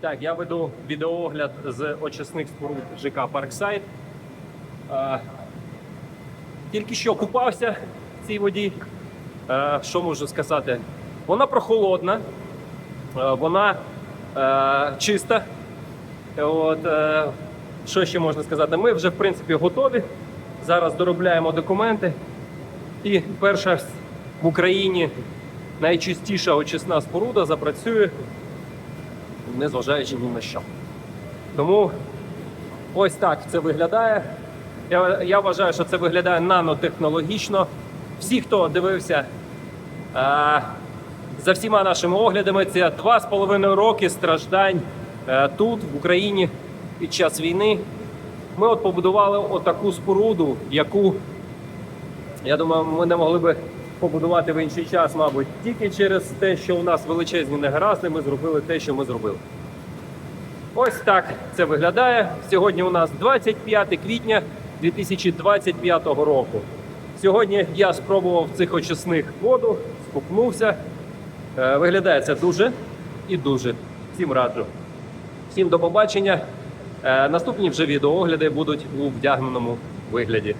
Так, я веду відеоогляд з очисних споруд ЖК Парксайд. Е, Тільки що купався в цій воді. Е, Що можу сказати? Вона прохолодна, е, вона е, чиста. От, е, що ще можна сказати? Ми вже в принципі готові. Зараз доробляємо документи. І перша в Україні найчистіша очисна споруда запрацює, незважаючи ні на що. Тому ось так це виглядає. Я, я вважаю, що це виглядає нанотехнологічно. Всі, хто дивився е, за всіма нашими оглядами, це два з половиною роки страждань е, тут, в Україні, під час війни. Ми от побудували отаку споруду, яку, я думаю, ми не могли би побудувати в інший час, мабуть, тільки через те, що у нас величезні негаразди, ми зробили те, що ми зробили. Ось так це виглядає. Сьогодні у нас 25 квітня 2025 року. Сьогодні я спробував цих очисних воду, скупнувся. Е, Виглядає це дуже і дуже. Всім раджу. Всім до побачення. Е, Наступні вже відеоогляди будуть у вдягненому вигляді.